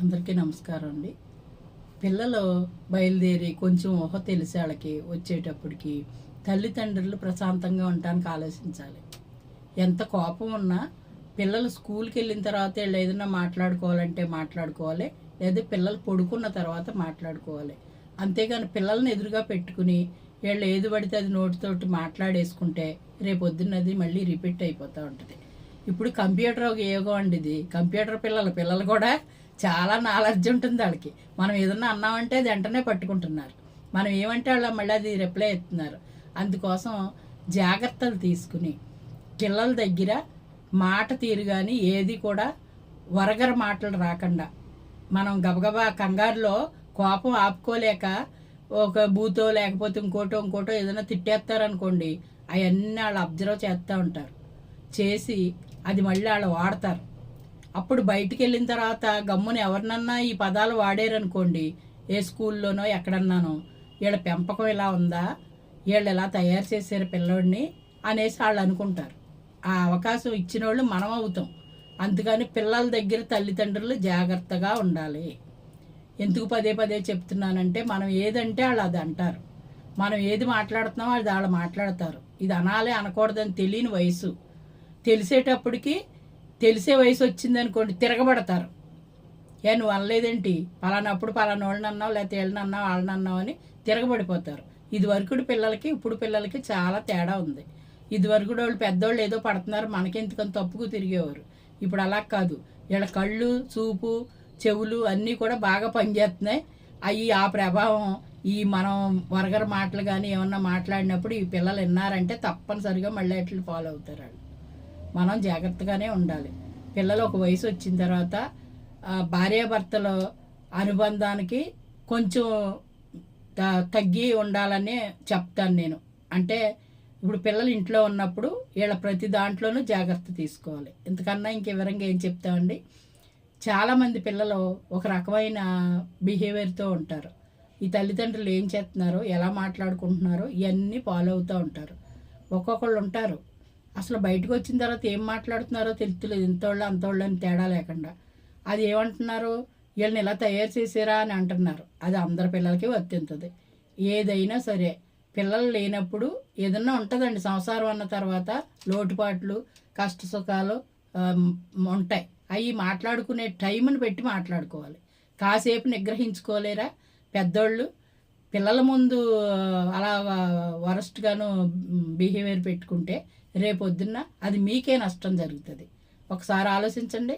అందరికీ నమస్కారం అండి. పిల్లలు బయలుదేరి కొంచెం ఊహ తెలిసే వాళ్ళకి వచ్చేటప్పటికి తల్లిదండ్రులు ప్రశాంతంగా ఉండటానికి ఆలోచించాలి. ఎంత కోపం ఉన్నా పిల్లలు స్కూల్కి వెళ్ళిన తర్వాత వీళ్ళు ఏదైనా మాట్లాడుకోవాలంటే మాట్లాడుకోవాలి లేదా పిల్లలు పడుకున్న తర్వాత మాట్లాడుకోవాలి. అంతేగాని పిల్లల్ని ఎదురుగా పెట్టుకుని వీళ్ళు ఏది పడితే అది నోటితోటి మాట్లాడేసుకుంటే రేపొద్దున్నది మళ్ళీ రిపీట్ అయిపోతూ ఉంటుంది. ఇప్పుడు కంప్యూటర్ ఒక యోగం అండి ఇది. కంప్యూటర్ పిల్లలు పిల్లలు కూడా చాలా నాలెడ్జ్ ఉంటుంది వాళ్ళకి మనం ఏదన్నా అన్నామంటే అది వెంటనే పట్టుకుంటున్నారు. మనం ఏమంటే వాళ్ళ మళ్ళీ అది రిప్లై ఇస్తున్నారు. అందుకోసం జాగ్రత్తలు తీసుకుని పిల్లల దగ్గర మాట తీరు కానీ ఏది కూడా వరగర మాటలు రాకుండా మనం గబగబా కంగారులో కోపం ఆపుకోలేక ఒక బూతో లేకపోతే ఇంకోటో ఇంకోటో ఏదైనా తిట్టేస్తారనుకోండి అవన్నీ వాళ్ళు అబ్జర్వ్ చేస్తూ ఉంటారు. చేసి అది మళ్ళీ వాళ్ళు వాడతారు. అప్పుడు బయటికి వెళ్ళిన తర్వాత గమ్మున ఎవరినన్నా ఈ పదాలు వాడారనుకోండి ఏ స్కూల్లోనో ఎక్కడన్నానో వీళ్ళ పెంపకం ఇలా ఉందా? వీళ్ళు ఎలా తయారు చేశారు పిల్లోడిని? అనేసి వాళ్ళు అనుకుంటారు. ఆ అవకాశం ఇచ్చిన వాళ్ళు మనం అవుతాం. అందుకని పిల్లల దగ్గర తల్లిదండ్రులు జాగ్రత్తగా ఉండాలి. ఎందుకు పదే పదే చెప్తున్నానంటే మనం ఏదంటే వాళ్ళు అది అంటారు. మనం ఏది మాట్లాడుతున్నామో అది వాళ్ళు మాట్లాడతారు. ఇది అనాలి అనకూడదని తెలియని వయసు. తెలిసేటప్పటికి తెలిసే వయసు వచ్చిందనుకోండి తిరగబడతారు. ఏ నువ్వు అనలేదేంటి? పలానప్పుడు పలానా వాళ్ళని అన్నావు లేకపోతే వీళ్ళని అన్నావు వాళ్ళని అన్నావు అని తిరగబడిపోతారు. ఇది వరకుడు పిల్లలకి ఇప్పుడు పిల్లలకి చాలా తేడా ఉంది. ఇది వరకు వాళ్ళు పెద్దోళ్ళు ఏదో పడుతున్నారు మనకెందుకని తప్పుకు తిరిగేవారు. ఇప్పుడు అలా కాదు. వీళ్ళ కళ్ళు చూపు చెవులు అన్నీ కూడా బాగా పనిచేస్తున్నాయి. అవి ఆ ప్రభావం ఈ మనం వరగర మాటలు కానీ ఏమన్నా మాట్లాడినప్పుడు ఈ పిల్లలు విన్నారంటే తప్పనిసరిగా మళ్ళీ ఎట్లు ఫాలో అవుతారు వాళ్ళు. మనం జాగ్రత్తగానే ఉండాలి. పిల్లలు ఒక వయసు వచ్చిన తర్వాత భార్యాభర్తల అనుబంధానికి కొంచెం త- తగ్గి ఉండాలని చెప్తాను నేను. అంటే ఇప్పుడు పిల్లలు ఇంట్లో ఉన్నప్పుడు వీళ్ళ ప్రతి దాంట్లోనూ జాగ్రత్త తీసుకోవాలి. ఇంతకన్నా ఇంక వివరంగా ఏం చెప్తామండి? చాలామంది పిల్లలు ఒక రకమైన బిహేవియర్తో ఉంటారు. ఈ తల్లిదండ్రులు ఏం చేస్తున్నారో? ఎలా మాట్లాడుకుంటున్నారో ఇవన్నీ ఫాలో అవుతూ ఉంటారు. ఒక్కొక్కళ్ళు ఉంటారు. అసలు బయటకు వచ్చిన తర్వాత ఏం మాట్లాడుతున్నారో తెలుస్తలేదు ఇంతోళ్ళు అంతోళ్ళు అని తేడా లేకుండా. అది ఏమంటున్నారు? వీళ్ళని ఇలా తయారు చేసారా అని అంటున్నారు. అది అందరి పిల్లలకి వర్తింతుంది. ఏదైనా సరే పిల్లలు లేనప్పుడు ఏదన్నా ఉంటుందండి. సంసారం అన్న తర్వాత లోటుపాట్లు కష్ట సుఖాలు ఉంటాయి. అవి మాట్లాడుకునే టైంని పెట్టి మాట్లాడుకోవాలి. కాసేపు నిగ్రహించుకోలేరా? పెద్దోళ్ళు పిల్లల ముందు అలా వరస్ట్గాను బిహేవియర్ పెట్టుకుంటే రేపొద్దున్న అది మీకే నష్టం జరుగుతుంది. ఒకసారి ఆలోచించండి.